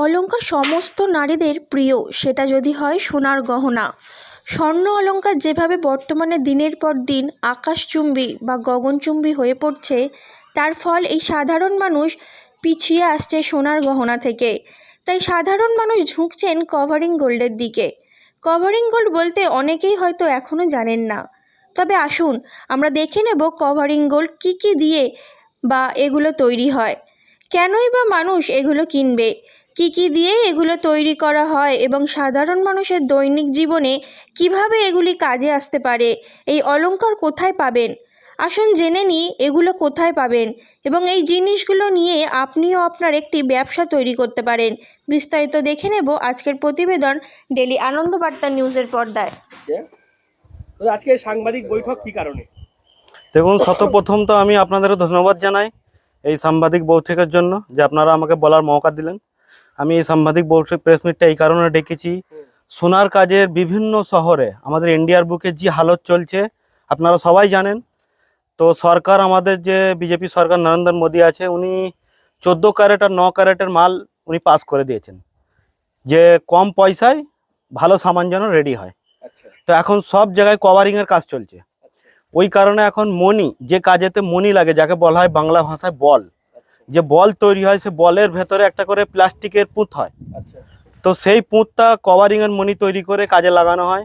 অলংকার সমস্ত নারীদের প্রিয়, সেটা যদি হয় সোনার গহনা। স্বর্ণ অলঙ্কার যেভাবে বর্তমানে দিনের পর দিন আকাশচুম্বী বা গগনচুম্বী হয়ে পড়ছে, তার ফল এই সাধারণ মানুষ পিছিয়ে আসছে সোনার গহনা থেকে। তাই সাধারণ মানুষ ঝুঁকছেন কভারিং গোল্ডের দিকে। কভারিং গোল্ড বলতে অনেকেই হয়তো এখনও জানেন না। তবে আসুন, আমরা দেখে নেব কভারিং গোল্ড কী কী দিয়ে বা এগুলো তৈরি হয়। কেনই বা মানুষ এগুলো কিনবে? কী কী দিয়ে এগুলো তৈরি করা হয় এবং সাধারণ মানুষের দৈনিক জীবনে কীভাবে এগুলি কাজে আসতে পারে? এই অলংকার কোথায় পাবেন? আসুন জেনে নিই এগুলো কোথায় পাবেন এবং এই জিনিসগুলো নিয়ে আপনিও আপনার একটি ব্যবসা তৈরি করতে পারেন। বিস্তারিত দেখে নেব আজকের প্রতিবেদন ডেলি আনন্দবার্তা নিউজের পর্দায়। হচ্ছে তো আজকে সাংবাদিক বৈঠক কি কারণে? দেখুন শতপ্রথম তো আমি আপনাদেরও ধন্যবাদ জানাই এই সাংবাদিক বৈঠকের জন্য যে আপনারা আমাকে বলার মৌকা দিলেন। আমি এই সাংবাদিক বৈঠক প্রেস মিটটা এই কারণে ডেকেছি। সোনার কাজের বিভিন্ন শহরে আমাদের ইন্ডিয়ার বুকে যে হালত চলছে আপনারা সবাই জানেন। তো সরকার আমাদের যে বিজেপি সরকার নরেন্দ্র মোদী আছে উনি চোদ্দ ক্যারেট আর ন ক্যারেটের মাল উনি পাস করে দিয়েছেন। যে কম পয়সায় ভালো সামান যেন রেডি হয়। আচ্ছা। তো এখন সব জায়গায় কভারিংয়ের কাজ চলছে। আচ্ছা। ওই কারণে এখন মনি যে কাজেতে মনি লাগে যাকে বলা হয় বাংলা ভাষায় বল যে বল তৈরি হয় সে বলের ভেতরে একটা করে প্লাস্টিকের পুঁত হয়। আচ্ছা। তো সেই পুঁতটা কভারিংয়ের মনি তৈরি করে কাজে লাগানো হয়।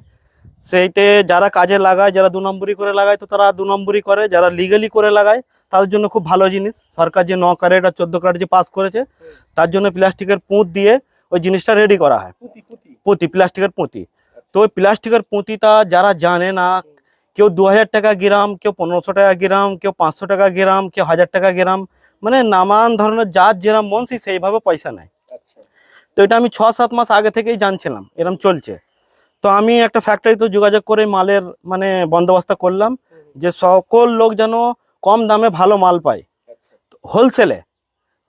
সেইটে যারা কাজে লাগায় যারা দু নম্বরি করে লাগায় তো তারা দু নম্বরি করে। যারা লিগালি করে লাগায় তাদের জন্য খুব ভালো জিনিস। সরকার যে ন ক্যারেট আর চোদ্দ ক্যারেট যে পাস করেছে তার জন্য প্লাস্টিকের পুঁত দিয়ে ওই জিনিসটা রেডি করা হয়। পুঁতি প্লাস্টিকের পুঁতি। তো ওই প্লাস্টিকের পুঁতিটা যারা জানে না কেউ দু হাজার টাকা গ্রাম কেউ পনেরোশো টাকা গ্রাম কেউ পাঁচশো টাকা গ্রাম কেউ হাজার টাকা গ্রাম মানে নানান ধরনের যার যেরম মন সেইভাবে পয়সা নেয়। আচ্ছা। তো এটা আমি ছ সাত মাস আগে থেকেই জানছিলাম এরম চলছে। তো আমি একটা ফ্যাক্টরিতে যোগাযোগ করে মালের মানে বন্দোবস্ত করলাম যে সকল লোক যেন কম দামে ভালো মাল পায়। আচ্ছা। হোলসেলে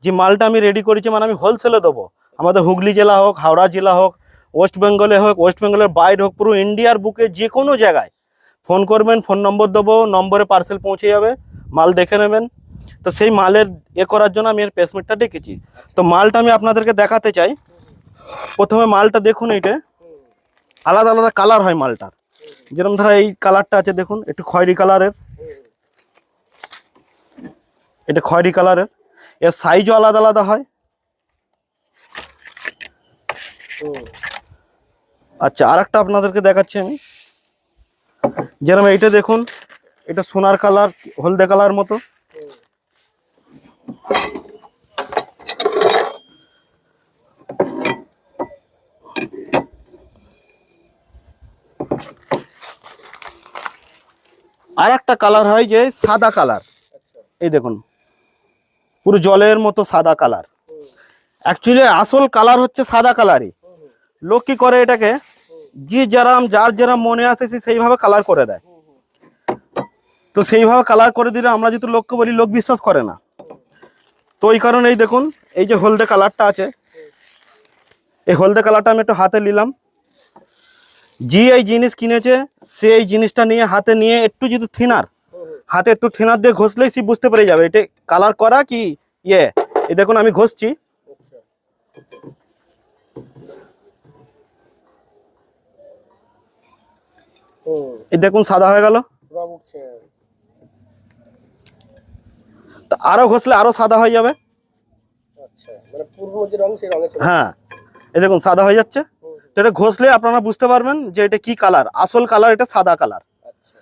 যে মালটা আমি রেডি করেছি মানে আমি হোলসেলে দেবো। আমাদের হুগলি জেলা হোক হাওড়া জেলা হোক ওয়েস্ট বেঙ্গলে হোক ওয়েস্ট বেঙ্গলের বাইরে হোক পুরো ইন্ডিয়ার বুকে যে কোনো জায়গায় ফোন করবেন ফোন নম্বর দেবো নম্বরে পার্সেল পৌঁছে যাবে মাল দেখে নেবেন। তো সেই মালের এ করার জন্য আমি এর পেসমেন্টটা ডেকেছি। তো মালটা আমি আপনাদেরকে দেখাতে চাই। প্রথমে মালটা দেখুন এইটা। আলাদা আলাদা কালার হয় মালটার। যেরকম ধরো এই কালারটা আছে, দেখুন, একটু খয়েরি কালারের এটা খয়েরি কালারের এর। সাইজও আলাদা আলাদা হয়। আচ্ছা আর একটা আপনাদেরকে দেখাচ্ছি আমি। যেরকম এইটা দেখুন, এটা সোনার কালার হলদে কালার মতো। আর একটা কালার হয় যে সাদা কালার এই দেখুন, পুরো জলের মতো সাদা কালার অ্যাকচুয়ালি আসল কালার হচ্ছে সাদা কালারই লোক কি করে এটাকে? যে যেরাম, যার যেরাম মনে আসে সে সেইভাবে কালার করে দেয়। তো সেইভাবে কালার করে দিলে আমরা যদি লোককে বলি, লোক বিশ্বাস করে না। তো ওই কারণে এই দেখুন, এই যে হলদে কালারটা আছে, এই হলদে কালারটা আমি একটু হাতে নিলাম। যে এই জিনিস কিনেছে, সে এই জিনিসটা নিয়ে হাতে নিয়ে একটু যদি থিনার, হাতে একটু থিনার দিয়ে ঘষলেই সে বুঝতে পেরে যাবে, এটা কালার করা কি ইয়ে? এই দেখুন, আমি ঘষছি। এই দেখুন, সাদা হয়ে গেল। তো আরও ঘষলে আরও সাদা হয়ে যাবে। আচ্ছা মানে হ্যাঁ এই দেখুন সাদা হয়ে যাচ্ছে। তো এটা ঘষলে আপনারা বুঝতে পারবেন যে এটা কি কালার আসল কালার এটা সাদা কালার আচ্ছা।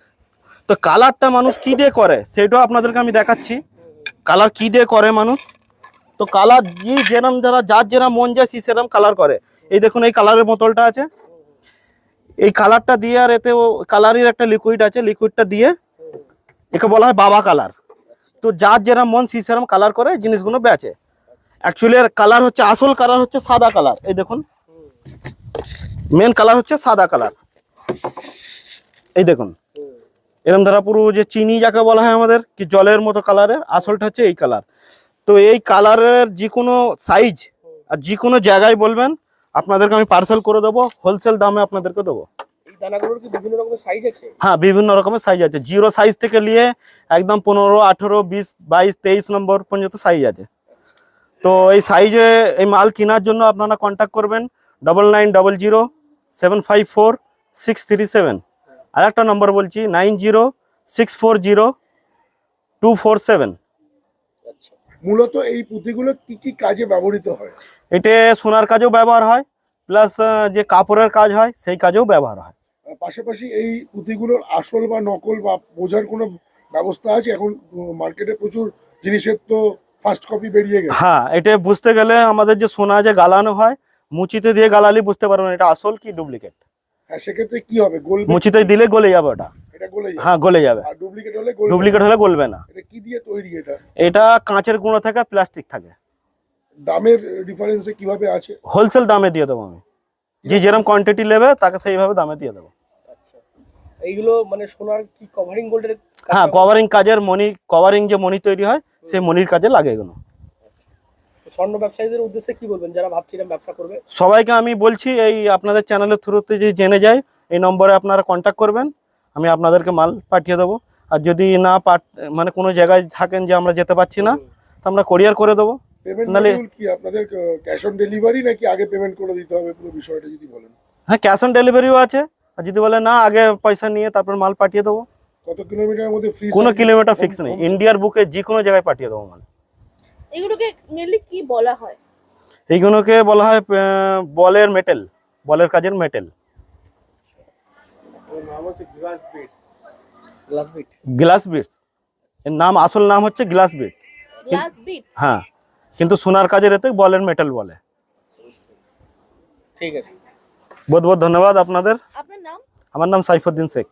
তো কালারটা মানুষ কি দিয়ে করে সেটাও আপনাদেরকে আমি দেখাচ্ছি। কালার কি দিয়ে করে মানুষ? তো কালার যে যেরম যারা যার যেরম মন যায় সে সেরম কালার করে। এই দেখুন এই কালারের বোতলটা আছে। এই কালারটা দিয়ে আর এতে ও কালারের একটা লিকুইড আছে লিকুইডটা দিয়ে একে বলা হয় বাবা কালার তো যার যেরম মন, সে সেরম কালার করে জিনিসগুলো বেচে। অ্যাকচুয়ালি এর কালার হচ্ছে, আসল কালার হচ্ছে সাদা কালার এই দেখুন। মেন কালার হচ্ছে সাদা কালার এই দেখুন। হুম এরকম ধরা পুরো যে চিনি যাকে বলা হয় আমাদের, কি জলের মতো কালারের আসলটা হচ্ছে এই কালার তো এই কালারের যে কোনো সাইজ আর যে কোনো জায়গায় বলবেন, আপনাদেরকে আমি পার্সেল করে দেবো হোলসেল দামে আপনাদেরকে দেবো। দানাগুলোর কি বিভিন্ন রকমের সাইজ আছে? হ্যাঁ বিভিন্ন রকমের সাইজ আছে। জিরো সাইজ থেকে নিয়ে একদম পনেরো আঠেরো বিশ বাইশ তেইশ নম্বর পর্যন্ত সাইজ আছে। তো এই সাইজে এই মাল কেনার জন্য আপনারা কন্ট্যাক্ট করবেন double nine double zero seven five four six three seven আর একটা নম্বর বলছি nine zero six four zero two four seven আচ্ছা। মূলত এই পুঁতিগুলো কি কি কাজে ব্যবহৃত হয়? এতে সোনার কাজেও ব্যবহার হয় প্লাস যে কাপড়ের কাজ হয় সেই কাজেও ব্যবহার হয়। পাশাপাশি এই পুঁতিগুলোর আসল বা নকল বা বোঝার কোনো ব্যবস্থা আছে? এখন মার্কেটে প্রচুর জিনিসের তো ফার্স্ট কপি বেরিয়ে গেছে। হ্যাঁ এটা বুঝতে গেলে আমাদের যে সোনা যে গালানো হয় মুচিতে দিয়ে গালালি বুঝতে পারবেন এটা আসল কি ডুপ্লিকেট হ্যাঁ সেক্ষেত্রে কি হবে? গোল মুচিতে দিলে গলে যাবে ওটা। এটা গলে যাবে। হ্যাঁ গলে যাবে। আর ডুপ্লিকেট হলে গোল ডুপ্লিকেট হলে গলবে না। এটা কি দিয়ে তৈরি এটা? এটা কাঁচের গুঁড়ো থাকে প্লাস্টিক থাকে। দামের ডিফারেন্সে কীভাবে আছে? হোলসেল দামে দিয়ে দেবো আমি। যে যেরকম কোয়ান্টিটি নেবে তাকে সেইভাবে দামে দিয়ে দেবো। আচ্ছা। এইগুলো মানে সোনার কি কভারিং গোল্ডের হ্যাঁ কভারিং কাজের মনি কভারিং যে মনি তৈরি হয় সেই মনির কাজে লাগে এগুলো। স্বর্ণ ব্যবসায়ীদের উদ্দেশ্যে কি বলবেন? যারা ভাবছিলেন ব্যবসা করবে। সবাইকে আমি বলছি এই আপনাদের চ্যানেলের থ্রুতে যে জেনে যায় এই নম্বরে আপনারা কন্ট্যাক্ট করবেন আমি আপনাদেরকে মাল পাঠিয়ে দেবো। আর যদি না পাঠ মানে কোনো জায়গায় থাকেন যে আমরা যেতে পারছি না তো আমরা কোরিয়ার করে দেবো। পেমেন্ট মডিউল কি আপনাদের ক্যাশ অন ডেলিভারি নাকি আগে পেমেন্ট করে দিতে হবে? পুরো বিষয়টা যদি বলেন। হ্যাঁ ক্যাশ অন ডেলিভারিও আছে। আর যদি বলে না আগে পয়সা নিয়ে তারপর মাল পাঠিয়ে দেবো। কত কিলোমিটারের মধ্যে ফ্রি কোনো কিলোমিটার ফিক্স নেই। ইন্ডিয়ার বুকে যে কোনো জায়গায় পাঠিয়ে দেবো মাল। এগুলোকে মেনলি কি বলা হয়? এইগুলোকে বলা হয় বলের মেটেল বলের কাজের metal glass bit glass bits এর নাম আসল নাম হচ্ছে গ্লাস বিট গ্লাস বিট হ্যাঁ। কিন্তু সোনার কাজের এতে বলের মেটেল বলে ঠিক আছে বহুত বহুত ধন্যবাদ আপনাদের আপনার নাম আমার নাম সাইফুদ্দিন শেখ